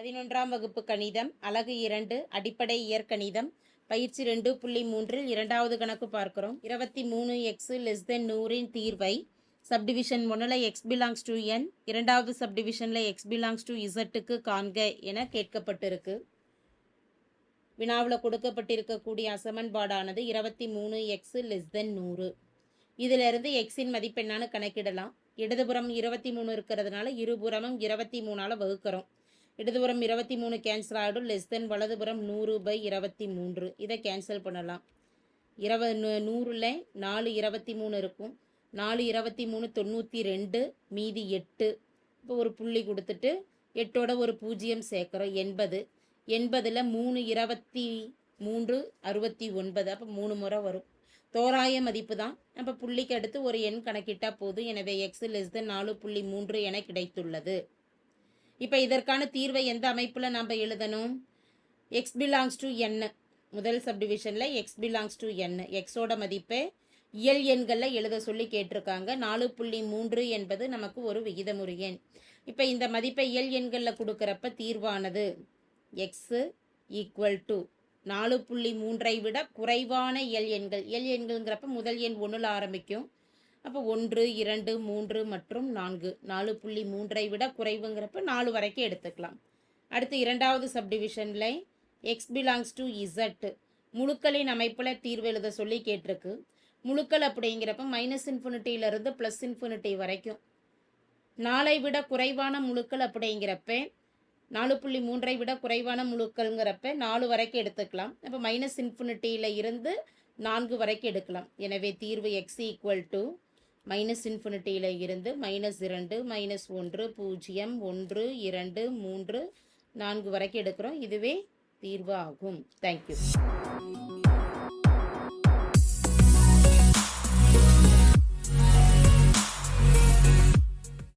பதினொன்றாம் வகுப்பு கணிதம் அலகு இரண்டு அடிப்படை இயற்கணிதம் பயிற்சி ரெண்டு புள்ளி மூன்றில் இரண்டாவது கணக்கு பார்க்கிறோம். இருபத்தி மூணு எக்ஸ் லெஸ் தென் நூறின் தீர்வை சப்டிவிஷன் ஒன்றில் எக்ஸ் பிலாங்ஸ் டு என் இரண்டாவது சப்டிவிஷனில் எக்ஸ் பிலாங்ஸ் டு இசட்டுக்கு காண்க என கேட்கப்பட்டிருக்கு. வினாவில் கொடுக்கப்பட்டிருக்கக்கூடிய அசமன்பாடானது இருபத்தி மூணு எக்ஸ் லெஸ் தென் நூறு. இதிலிருந்து எக்ஸின் மதிப்பெண்ணான்னு கணக்கிடலாம். இடதுபுறம் இருபத்தி மூணு இருக்கிறதுனால இருபுறமும் இருபத்தி மூணால் வகுக்கிறோம். இடதுபுறம் இருபத்தி மூணு கேன்சல் ஆகிடும் லெஸ் தென் வலதுபுறம் நூறு பை இருபத்தி மூன்று. இதை கேன்சல் பண்ணலாம். இருவ நூறில் நாலு இருபத்தி மூணு இருக்கும். நாலு இருபத்தி மூணு தொண்ணூற்றி ரெண்டு மீதி எட்டு. இப்போ ஒரு புள்ளி கொடுத்துட்டு எட்டோட ஒரு பூஜ்ஜியம் சேர்க்குறோம். எண்பது. எண்பதில் மூணு இருபத்தி மூன்று அறுபத்தி ஒன்பது. அப்போ மூணு முறை வரும். தோராய மதிப்பு தான். அப்போ புள்ளிக்கு அடுத்து ஒரு எண் கணக்கிட்டால் போதும். எனவே எக்ஸ் லெஸ் தென் நாலு புள்ளி மூன்று என கிடைத்துள்ளது. இப்போ இதற்கான தீர்வை எந்த அமைப்பில் நாம் எழுதணும்? எக்ஸ் பிலாங்ஸ் டு என் முதல் சப்டிவிஷனில் எக்ஸ் பிலாங்ஸ் டு என் எக்ஸோட மதிப்பை இயல் எண்களில் எழுத சொல்லி கேட்டிருக்காங்க. நாலு புள்ளி மூன்று என்பது நமக்கு ஒரு விகிதமுறு எண். இப்போ இந்த மதிப்பை இயல் எண்களில் கொடுக்குறப்ப தீர்வானது எக்ஸு ஈக்குவல் டு நாலு புள்ளி மூன்றை விட குறைவான இயல் எண்கள். இயல் எண்கள்ங்கிறப்ப முதல் எண் ஒன்றில் ஆரம்பிக்கும். அப்போ ஒன்று இரண்டு மூன்று மற்றும் நான்கு. நாலு புள்ளி மூன்றை விட குறைவுங்கிறப்ப நாலு வரைக்கும் எடுத்துக்கலாம். அடுத்து இரண்டாவது சப்டிவிஷனில் எக்ஸ் பிலாங்ஸ் டு இசட் முழுக்களின் அமைப்பில் தீர்வு எழுத சொல்லி கேட்டிருக்கு. முழுக்கள் அப்படிங்கிறப்ப மைனஸ் இன்ஃபினிட்டியிலிருந்து ப்ளஸ் இன்ஃபினிட்டி வரைக்கும். நாளை விட குறைவான முழுக்கள் அப்படிங்கிறப்ப நாலு புள்ளி மூன்றை விட குறைவான முழுக்கள்ங்கிறப்ப நாலு வரைக்கும் எடுத்துக்கலாம். அப்போ மைனஸ் இன்ஃபினிட்டியில் இருந்து நான்கு வரைக்கும் எடுக்கலாம். எனவே தீர்வு எக்ஸ் ஈக்குவல் டு மைனஸ் இன்ஃபினிட்டியில் இருந்து மைனஸ் இரண்டு மைனஸ் ஒன்று பூஜ்ஜியம் ஒன்று இரண்டு மூன்று நான்கு வரைக்கும் எடுக்கிறோம். இதுவே தீர்வு ஆகும் தேங்க்யூ